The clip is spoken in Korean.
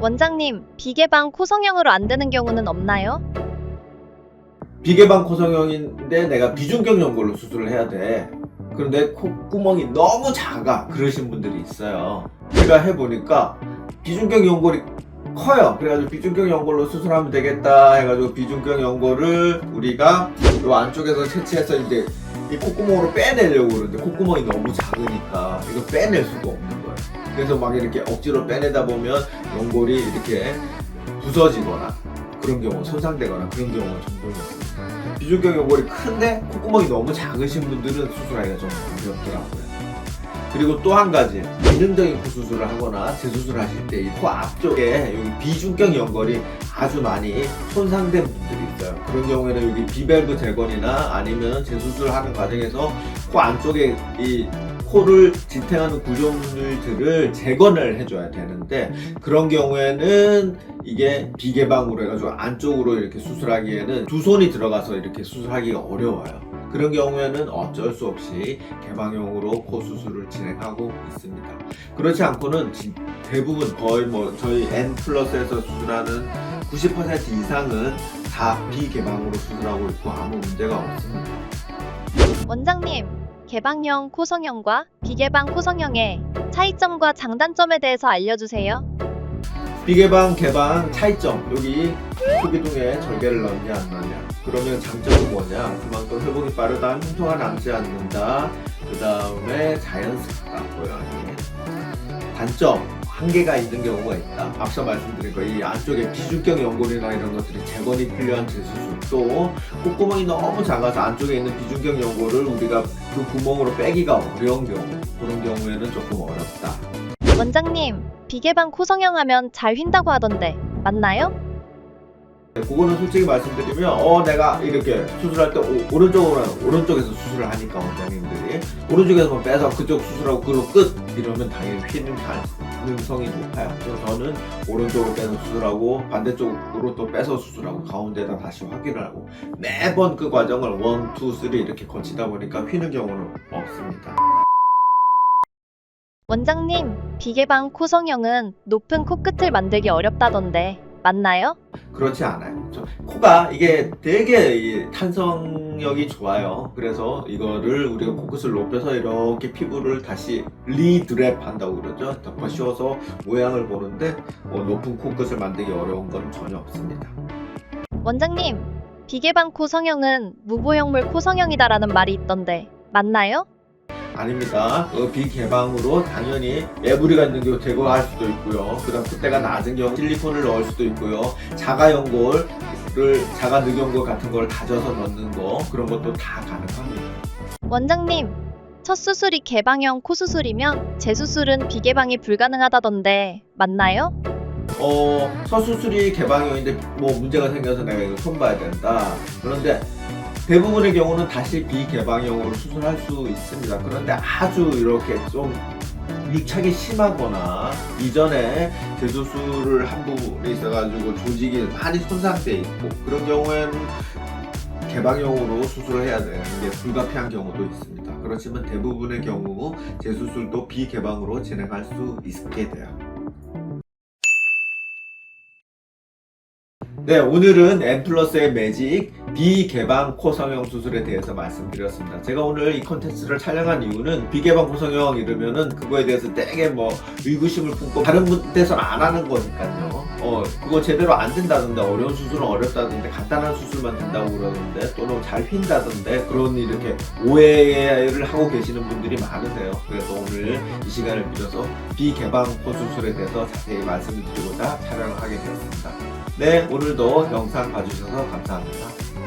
원장님, 비개방 코성형으로 안 되는 경우는 없나요? 비개방 코성형인데 내가 비중격 연골로 수술을 해야 돼. 그런데 콧구멍이 너무 작아. 그러신 분들이 있어요. 제가 해보니까 비중격 연골이 커요. 그래가지고 비중격 연골로 수술하면 되겠다 해가지고 비중격 연골을 우리가 요 안쪽에서 채취해서 이제 이 콧구멍으로 빼내려고 그러는데 콧구멍이 너무 작으니까 이거 빼낼 수가 없는. 그래서 막 이렇게 억지로 빼내다 보면 연골이 이렇게 부서지거나 그런 경우 손상되거나 그런 경우가 종종. 비중격 연골이 큰데 콧구멍이 너무 작으신 분들은 수술하기가 좀 어렵더라고요. 그리고 또 한 가지 기능적인 코 수술을 하거나 재수술을 하실 때 이 코 앞쪽에 여기 비중격 연골이 아주 많이 손상된 분들이 있어요. 그런 경우에는 여기 비밸브 재건이나 아니면 재수술을 하는 과정에서 코 안쪽에 이 코를 지탱하는 구조물들을 재건을 해줘야 되는데 그런 경우에는 이게 비개방으로 해가지고 안쪽으로 이렇게 수술하기에는 두 손이 들어가서 이렇게 수술하기가 어려워요. 그런 경우에는 어쩔 수 없이 개방형으로 코 수술을 진행하고 있습니다. 그렇지 않고는 진- 대부분 거의 뭐 저희 N 플러스에서 수술하는 90% 이상은 다 비개방으로 수술하고 있고 아무 문제가 없습니다. 원장님, 개방형 코성형과 비개방 코성형의 차이점과 장단점에 대해서 알려주세요. 비개방, 개방 차이점. 여기 소기둥에 절개를 넣냐 안 넣냐. 그러면 장점은 뭐냐? 그만큼 회복이 빠르다 흉터가 남지 않는다. 그 다음에 자연스럽다 고양이. 단점 한계가 있는 경우가 있다. 앞서 말씀드린 거 이 안쪽에 비중격 연골이나 이런 것들이 재건이 필요한 재수술 또 콧구멍이 너무 작아서 안쪽에 있는 비중격 연골을 우리가 그 구멍으로 빼기가 어려운 경우 그런 경우에는 조금 어렵다. 원장님, 비개방 코성형 하면 잘 휜다고 하던데, 맞나요? 그거는 솔직히 말씀드리면 어 내가 이렇게 수술할 때 오, 오른쪽으로 오른쪽에서 수술을 하니까 원장님들이 오른쪽에서만 빼서 그쪽 수술하고 그로 끝! 이러면 당연히 휘는 가 능성이 높아요. 그래서 저는 오른쪽으로 빼서 수술하고 반대쪽으로 또 빼서 수술하고 가운데다 다시 확인을 하고 매번 그 과정을 원, 투, 쓰리 이렇게 거치다 보니까 휘는 경우는 없습니다. 원장님, 비개방 코성형은 높은 코끝을 만들기 어렵다던데, 맞나요? 그렇지 않아요. 저- 코가 이게 되게 이 탄성력이 좋아요. 그래서 이거를 우리가 코끝을 높여서 이렇게 피부를 다시 리드랩 한다고 그러죠. 덮어 씌워서 모양을 보는데 뭐 높은 코끝을 만들기 어려운 건 전혀 없습니다. 원장님, 비개방 코 성형은 무보형물 코 성형이다라는 말이 있던데, 맞나요? 아닙니다. 그 비개방으로 당연히 매부리가 있는 경우 제거할 수도 있고요. 그 다음 콧대가 낮은 경우 실리콘을 넣을 수도 있고요. 자가 연골을 자가 늑연골 같은 걸 다져서 넣는 거 그런 것도 다 가능합니다. 원장님, 첫 수술이 개방형 코 수술이면 재수술은 비개방이 불가능하다던데, 맞나요? 어, 서수술이 개방형인데 뭐 문제가 생겨서 내가 이거 손봐야 된다. 그런데 대부분의 경우는 다시 비개방형으로 수술할 수 있습니다. 그런데 아주 이렇게 좀 유착이 심하거나 이전에 재수술을 한 부분이 있어가지고 조직이 많이 손상돼 있고 그런 경우에는 개방형으로 수술을 해야 되는 게 불가피한 경우도 있습니다. 그렇지만 대부분의 경우 재수술도 비개방으로 진행할 수 있게 돼요. 네, 오늘은 N 플러스의 매직 비개방 코성형 수술에 대해서 말씀드렸습니다. 제가 오늘 이 콘텐츠를 촬영한 이유는 비개방 코성형 이러면은 그거에 대해서 되게 뭐 의구심을 품고 다른 데서는 안 하는 거니까요. 어, 그거 제대로 안 된다던데 어려운 수술은 어렵다던데 간단한 수술만 된다고 그러는데 또는 잘 휜다던데 그런 이렇게 오해를 하고 계시는 분들이 많으세요. 그래서 오늘 이 시간을 빌어서 비개방 코 수술에 대해서 자세히 말씀을 드리고자 촬영을 하게 되었습니다. 네, 오늘도 영상 봐주셔서 감사합니다.